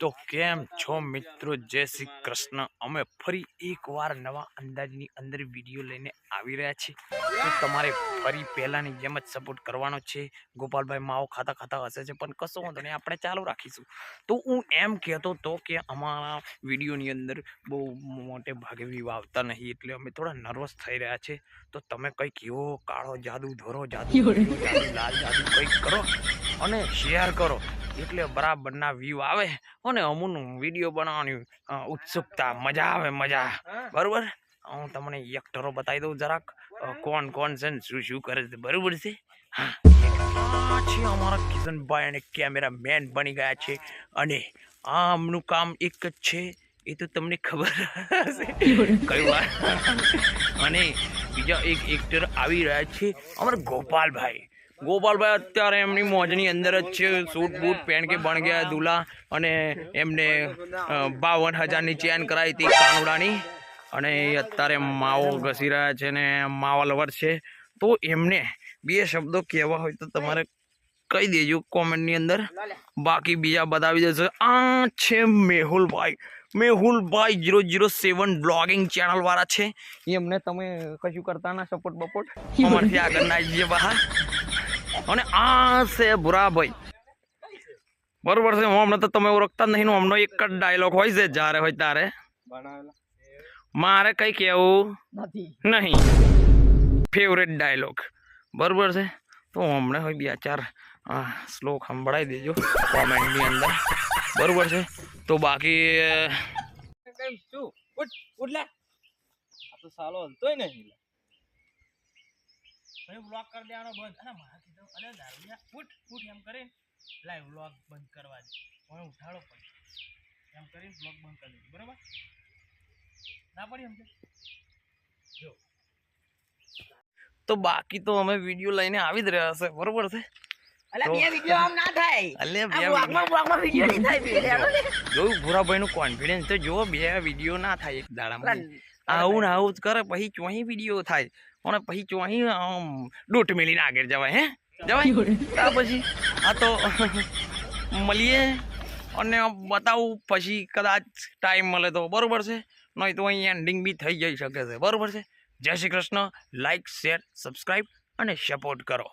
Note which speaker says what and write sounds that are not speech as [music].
Speaker 1: તો કેમ છો મિત્રો? જય શ્રી કૃષ્ણ. અમે ફરી એકવાર નવા અંદાજની અંદર વીડિયો લઈને આવી રહ્યા છીએ. તો તમારે ફરી પહેલાંની જેમ જ સપોર્ટ કરવાનો છે. ગોપાલભાઈ માવો ખાતા ખાતા હશે છે પણ કશો વાંધો નહીં આપણે ચાલુ રાખીશું. તો હું એમ કહેતો તો કે અમારા વિડીયોની અંદર બહુ મોટે ભાગે વ્યૂ આવતા નહીં એટલે અમે થોડા નર્વસ થઈ રહ્યા છે. તો તમે કંઈક એવો કાળો જાદુ ધોરો જાદુ જાદુ, લાલ જાદુ કંઈક કરો અને શેર કરો. એટલે બરાબરના વ્યૂ આવે અને અમુનું વીડિયો બનાવવાની ઉત્સુકતા મજા આવે મજા. બરોબર? હું તમને એક્ટરો બતાવી દઉં જરાક. કોણ કોણ છે ને શું શું કરે છે બરોબર છે? હા. છે અમારા કિશનભાઈ અને કેમેરા મેન બની ગયા છે અને આમનું કામ એક જ છે એ તો તમને ખબર હશે. કઈ વાર અને બીજા એક એક્ટર આવી રહ્યા છે અમારા ગોપાલભાઈ. ગોપાલભાઈ અત્યારે એમની મોજની અંદર જ છે. સૂટ બૂટ પહેન કે બણ ગયા દુલા અને એમને બાવન હજારની ચેન કરાવી હતી કાનુડાની અને અત્યારે માવો ઘસી રહ્યા છે ને માવા લવર છે. તો એમને બે શબ્દો કહેવા હોય તો તમારે કહી દેજો કોમેન્ટની અંદર. બાકી બીજા બતાવી દેશે. આ છે Mehulbhai. Mehulbhai zero zero seven blogging channel વાળા છે. એમને તમે કશું કરતા ના સપોર્ટ બપોર્ટ? અમારથી આગળ ના જઈએ બહાર. અને આ છે ભુરાભાઈ. બરોબર છે હું હમણાં તો તમે ઓળખતા જ નહીં હું હમણાં એક જ ડાયલોગ હોય છે જ્યારે હોય ત્યારે. મારે કઈ કહેવું નહીં. ફેવરેટ ડાયલોગ બરોબર છે તો હમણાં હોય બે ચાર શ્લોક સંભળાવી દેજો કોમેન્ટની અંદર. બરોબર છે તો બાકી
Speaker 2: શું? ઉઠ ઉઠલા આ તો સાલો હલતોય નહીં. લે બ્લોક કરી દેવાનો બંધ. અને મારા કીધું અરે દારૂડિયા ફૂટ ફૂટ એમ કરીને લાઈવ બ્લોક બંધ કરવા દે. મને ઉઠાડો પડે એમ કરીને બ્લોક બંધ કરી દીધું બરાબર? ના પડી એમ જો.
Speaker 1: તો બાકી તો અમે વીડિયો લઈને આવી જ રહ્યા છે બરોબર છે?
Speaker 3: જોયું
Speaker 1: ભૂરાભાઈ
Speaker 3: બે વિડિયો આમ ના
Speaker 1: કોન્ફિડન્સ તો જો બે વીડિયો ના થાય એક દાડામાં. આવું ને આવું જ કરે પછી ચોહી વીડિયો થાય. અને પછી ચોહી આમ દૂટ મેલીને આગળ જવાય હે? જવાય? [laughs] ત્યાર પછી આ તો [laughs] મળીએ અને બતાવું પછી કદાચ ટાઈમ મળે તો. બરોબર છે? નહીં તો અહીં એન્ડિંગ બી થઈ જઈ શકે છે. બરોબર છે? જય Shri Krishna. Like share subscribe અને સપોર્ટ કરો.